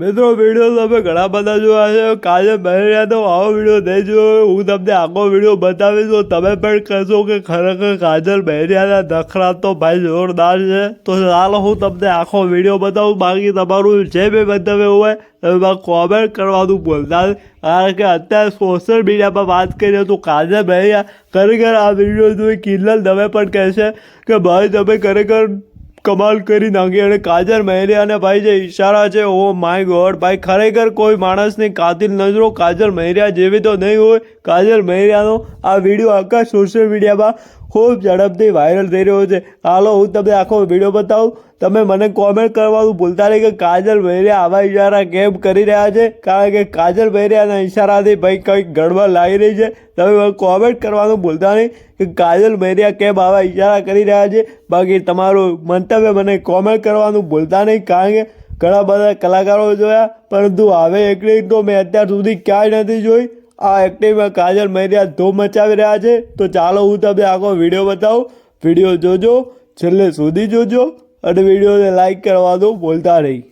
મિત્રો વીડિયો તમે ઘણા બધા જોયા છે. કાલે બહેર્યા તો આવો વીડિયો નહીં જોયો. હું તમને આખો વીડિયો બતાવીશ. તો તમે પણ કહેશો કે ખરેખર કાજલ બહેર્યાના નખરા તો ભાઈ જોરદાર છે. તો ચાલો, હું તમને આખો વીડિયો બતાવું. બાકી તમારું જે બી મંતવ્ય હોય તમે કોમેન્ટ કરવાનું ભૂલતા કારણ કે અત્યારે સોશિયલ મીડિયામાં વાત કરીએ તો કાજલ બહેર્યા ખરેખર આ વીડિયો જોઈ કિલ્લલ દવે પણ કહેશે કે ભાઈ, તમે ખરેખર કમાલ કરી નાખી અને કાજલ મહેરિયાને ભાઈ જે ઈશારા છે, ઓ માય ગોડ, ભાઈ ખરેખર કોઈ માણસની કાતિલ નજરો કાજલ મહેરિયા જેવી તો નહીં હોય. કાજલ મહેરિયાનો આ વીડિયો આખા સોશિયલ મીડિયામાં ખૂબ ઝડપથી વાયરલ થઈ રહ્યો છે. હાલો, હું તમને આખો વીડિયો બતાવું. તમે મને કોમેન્ટ કરવાનું ભૂલતા નહીં કે કાજલ ભૈરિયા આવા ઈશારા કેમ કરી રહ્યા છે? કારણ કે કાજલ ભૈરિયાના ઇશારાથી ભાઈ કંઈક ગડબડ લાગી રહી છે. તમે મને કોમેન્ટ કરવાનું ભૂલતા નહીં કે કાજલ ભૈરિયા કેમ આવા ઈશારા કરી રહ્યા છે? બાકી તમારું મંતવ્ય મને કોમેન્ટ કરવાનું ભૂલતા નહીં કારણ કે ઘણા બધા કલાકારો જોયા, પરંતુ હવે એક્ટિંગ તો મેં અત્યાર સુધી ક્યાંય નથી જોઈ. આ એક્ટિંગમાં કાજલ મહેરિયા ધૂમ મચાવી રહ્યા છે. તો ચાલો હું તમને આખો વીડિયો બતાવું. વીડિયો જોજો, છેલ્લે સુધી જોજો. અને વિડીયોને લાઈક કરવાનું ભૂલતા નહીં.